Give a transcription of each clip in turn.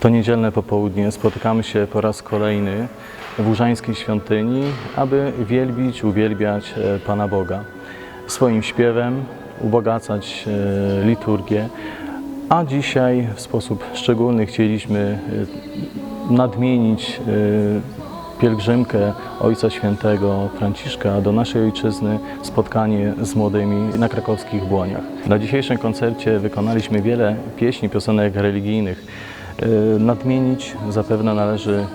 to niedzielne popołudnie spotykamy się po raz kolejny w Łużańskiej Świątyni, aby wielbić, uwielbiać e, Pana Boga. Swoim śpiewem ubogacać e, liturgię, a dzisiaj w sposób szczególny chcieliśmy e, nadmienić pielgrzymkę Ojca Świętego Franciszka do naszej ojczyzny, spotkanie z młodymi na krakowskich błoniach. Na dzisiejszym koncercie wykonaliśmy wiele pieśni, piosenek religijnych. E, Nadmienić zapewne należy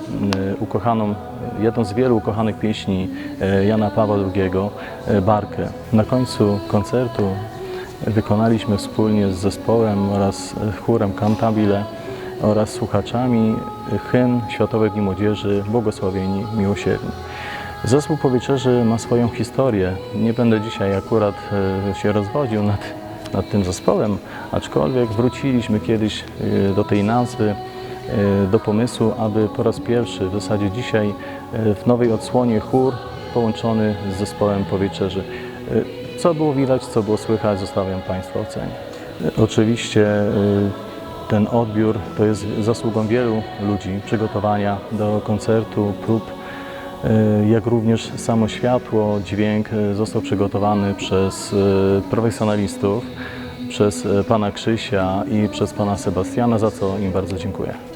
e, ukochaną, jedną z wielu ukochanych pieśni e, Jana Pawła II, Barkę. Na końcu koncertu wykonaliśmy wspólnie z zespołem oraz chórem Cantabile oraz słuchaczami hymn Światowej Dni Młodzieży Błogosławieni Miłosierni. Zespół po wieczerzy ma swoją historię. Nie będę dzisiaj akurat się rozwodził nad, nad tym zespołem, aczkolwiek wróciliśmy kiedyś e, do tej nazwy, e, do pomysłu, aby po raz pierwszy, w zasadzie dzisiaj, e, w nowej odsłonie chór połączony z zespołem po Co było widać, co było słychać, zostawiam Państwa ocenie. Oczywiście ten odbiór to jest zasługą wielu ludzi, przygotowania do koncertu, prób, jak również samo światło, dźwięk e, został przygotowany przez e, profesjonalistów, przez e, pana Krzysia i przez pana Sebastiana, za co im bardzo dziękuję.